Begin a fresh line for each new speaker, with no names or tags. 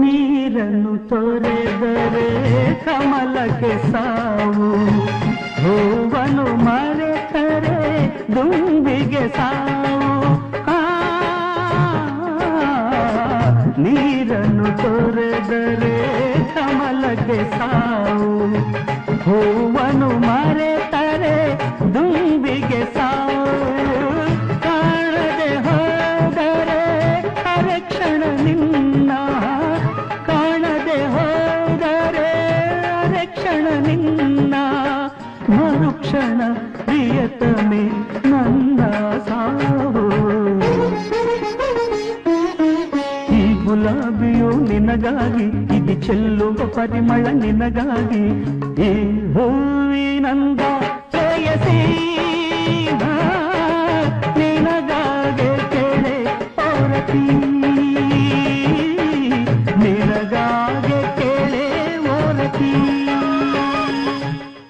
ನೀರನ್ನು ತೊರೆದರೆ ಕಮಲಕ್ಕೆ ಸಾವು ಹೂವನು ಮರೆತರೆ ದುಂಬಿಗೆ ಸಾವು ಆ, ನೀರನ್ನು ತೊರೆದರೆ ಕಮಲಕ್ಕೆ ಸಾವು ಹೂವನು ಮರೆತರೆ ನಿನ್ನ ಮರುಕ್ಷಣ ಪ್ರಿಯತಮೆ ನನ್ನ ಸಾವು ಈ ಗುಲಾಬಿಯು ನಿನಗಾಗಿ ಇದು ಚೆಲ್ಲುವ ಪರಿಮಳ ನಿನಗಾಗಿ ಈ ಹೂವಿನಂದ ಪ್ರೇಯಸಿ ನಿನಗಾಗೆ ಕೇಳೆ ಪೌರತಿ